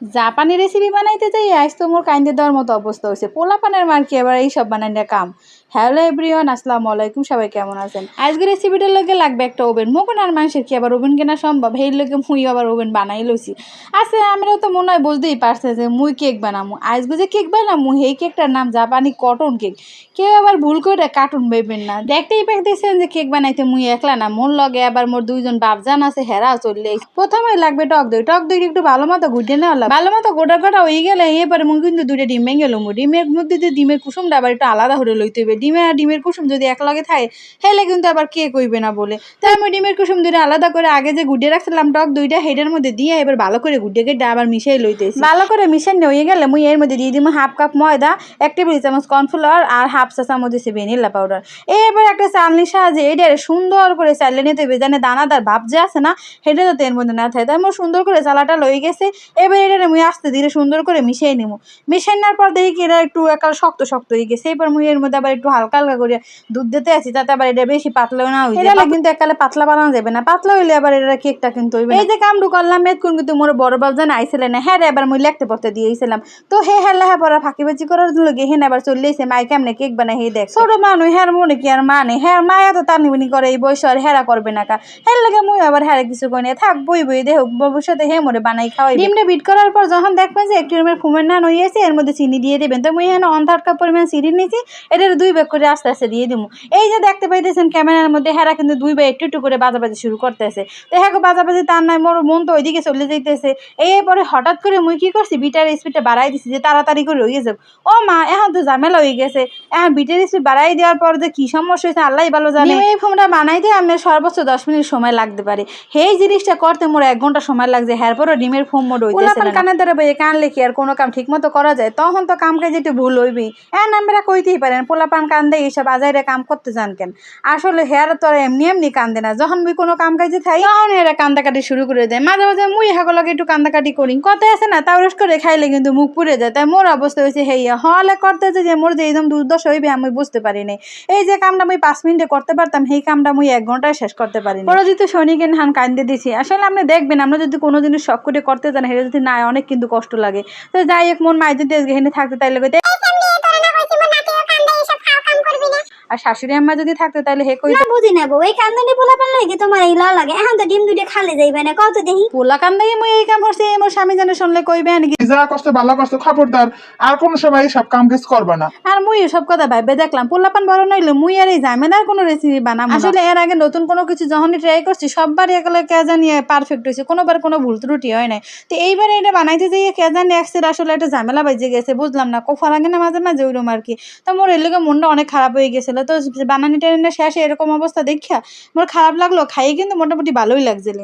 জাপানি রেসিপি বানাইতে যাই আজ তো মোর কাইন্দে দেওয়ার মতো অবস্থা হয়েছে পোলাপানের মার কি এবার এইসব বানাই না কাম? হ্যালো এভরিওয়ান আসসালামু আলাইকুম, সবাই কেমন আছেন? আজকে রেসিপিটার লগে লাগবে একটা ওভেন মোকন আর মানুষের কি আবার ওভেন কেনা সম্ভব? এই লগে মুই আবার ওভেন বানাই লইছি। আচ্ছা আমরা তো মনে হয় বুঝতেই পারছে যে মুই কেক বানামু। আজকে যে কেক বানামু এই কেকটার নাম জাপানি কটন কেক কেউ আবার ভুল করে কার্টুন ভাববেন না। দেখতেই পাইতেছেন যে কেক বানাইতে মুই একলা না। মোর লগে আবার মোর দুইজন বাপজান আছে, হেরাও চললে। প্রথমে লাগবে টক দই। টক দই একটু ভালো মতো ঘুটে নেওয়া ভালো মতো গোটা গোটা হয়ে গেলে এবারে মুই কিন্তু দুইটা ডিম ভেঙে গেল ডিমের মধ্যে যে ডিমের কুসুমটা আবার একটু আলাদা করে লইতে হবে ডিমের আর ডিমের কুসুম যদি এক লগে থাকে হেলে কিন্তু আবার কে কইবে না বলে। তাই আমি ডিমের কুসুম দুইটা আলাদা করে আগে যে গুডে রাখছিলাম, টক দুইটা হেডের মধ্যে দিয়ে এবার ভালো করে গুডে কেটে আবার মিশাই লইতেছি। ভালো করে মিশাই হয়ে গেলে মুই এর মধ্যে দিয়ে দিব হাফ কাপ ময়দা, এক টেবিল চামচ কর্নফ্লাওয়ার আর হাফ চা চামচ দিচ্ছে ভ্যানিলা পাউডার। এবার একটা চালনির সাহায্যে এটারে সুন্দর করে চালিয়ে নিতে হবে জানে দানাদার ভাব যে আছে না, সেটা যাতে এর মধ্যে না থাকে। তাই মোর সুন্দর করে চালাটা লই গেছে। এবার এটারে মুই আস্তে ধীরে সুন্দর করে মিশিয়ে নিব মিশিয়ে নেওয়ার পর দেখি কি এটা একটু একাল শক্ত শক্ত হয়ে গেছে। এবার মুই এর মধ্যে আবার একটু হালকা হালকা করে দুধ দিতে আছি যাতে আবার এটা বেশি পাতলাও না হয়ে যায়। কিন্তু একালে পাতলা বানানো যাবে না। পাতলা হইলে আবার এটা কেকটা কিন্তু হইবে এই যে কামডু করলাম মেদকুন কিন্তু মোর বড় বাপ জান আইছিল না। হ্যাঁ রে এবার মুই লিখতে পড়তে দিয়েছিলাম তো হে হ্যাঁ লেহা পড়া ফাঁকি বাজি করার লগে হেন আবার চলে এসে মাই কেমনে কেক বানাই হে দেখ। ছোট মানুষ হ্যার মনে কি আর মানে? হ্যাঁ মায়া তো টানিবিনি করে এই বয়স আর হেরা করবে না কা। হের লাগে মুই আবার হ্যাঁ কিছু কই না। থাক বই বই দেহ ভবিষ্যতে হে মোরে বানাই খাওয়াই ডিমটা বিট করার পর যখন দেখবেন যে একটু এরমের ফুমের নান হইয়াছে এর মধ্যে চিনি দিয়ে দেবেন। তো মুই এখানে অন থার্ড কাপ পরিমাণ চিনি নিয়েছি এটার দুই ব্যাগ করে আস্তে আস্তে দিয়ে দিব এই যে দেখতে পাইতেছেন ক্যামেরার মধ্যে হেরা কিন্তু দুই ব্যাগ একটু একটু করে বাজাবাজি শুরু করতেছে। তো হ্যাঁ বাজাবাজি তার নাই মোর মন তো ওইদিকে চলে যাইতেছে। এই পরে হঠাৎ করে মুই কি করছি বিটার স্পিডটা বাড়াই দিছি যে তাড়াতাড়ি করে হয়ে যাবে। ও মা এখন তো ঝামেলা হয়ে গেছে। এখন বিটার স্পিড বাড়াই দেওয়ার পর যে কি সমস্যা হয়েছে আল্লাহ ভালো জানে। এই ফোনটা বানাইতে আমার সর্বোচ্চ দশ মিনিট সময় লাগতে পারে। সেই জিনিসটা করতে মোর এক ঘণ্টা সময় লাগছে হ্যার পরও ডিমের ফোম মোড হইতেছে কানে ধরে বইয়ে কান লেখি আর কোনো কাম ঠিক মতো করা যায়, তখন তো কাম কাজ ভুল হইবি। এখন আমরা কইতেই পারেন, পোলাপান কান দেয় এইসব আজাইরে কাম করতে জান কেন? আসলে হেয়ার তো এমনি এমনি কান্দে না, যখন মুই কোনো কাম কাজে থাই তখন এরা কান্দাকাটি শুরু করে দেয়। মাঝে মাঝে মুই হাগলকে একটু কান্দাকাটি করি। কথায় আছে না তাওরস করে খাইলে কিন্তু মুখ পুড়ে যায়। তাই মোর অবস্থা হয়েছে হেইয়া হলে করতেছে যে মোর যে একদম দুর্দশা হইবে আমি বুঝতে পারি নাই। এই যে কামটা মুই পাঁচ মিনিটে করতে পারতাম, সেই কামটা মুই এক ঘন্টায় শেষ করতে পারি পরজিত সৈনিকে হান কান্দে দিছি? আসলে আপনি দেখবেন আমরা যদি কোনো জিনিস শখ করে করতে জানি সেটা যদি না হয়, অনেক কিন্তু কষ্ট লাগে। তো যাই হোক মন মায়ের যদি এখানে থাকতে তাই লাগে আর শাশুড়ি আম্মা যদি থাকতো তাহলে হে কই না বুঝি না বউ এই কান্দনি পোলা পান লাগে তোমার এই লাগে। এখন তো ডিম দুইটা খালে যাইবে না কত দেখি। পোলা কান্দাই মুই এই কাম করছি মোর স্বামী জানে শুনলে কইবে নাকি যা কষ্ট ভালো কষ্ট খবরদার আর কোন সময় সব কাম কাজ করবে না। আর মুই সব কথা ভাইবে দেখলাম। পোলাপান বড় নইলে মুই আর এই ঝামেলার কোনো রেসিপি বানাম আসলে এর আগে নতুন কোনো কিছু যখনই ট্রাই করছি সববারই একালে কে জানি পারফেক্ট হয়েছে কোনোবার কোনো ভুল ত্রুটি হয় নাই। তো এইবার এটা বানাইতে যাইয়ে কে জানি একসের আসলে একটা ঝামেলা বাজে গেছে বুঝলাম না কোফা লাগে না মাঝে মাঝে ওইরকম আর কি। তো মোর এর লোকে মনটা অনেক খারাপ হয়ে গেছিল। তো বানানি টানানি শেষে এরকম অবস্থা দেখিয়া মোর খারাপ লাগল খাইয়ে কিন্তু মোটামুটি ভালোই লাগছিল।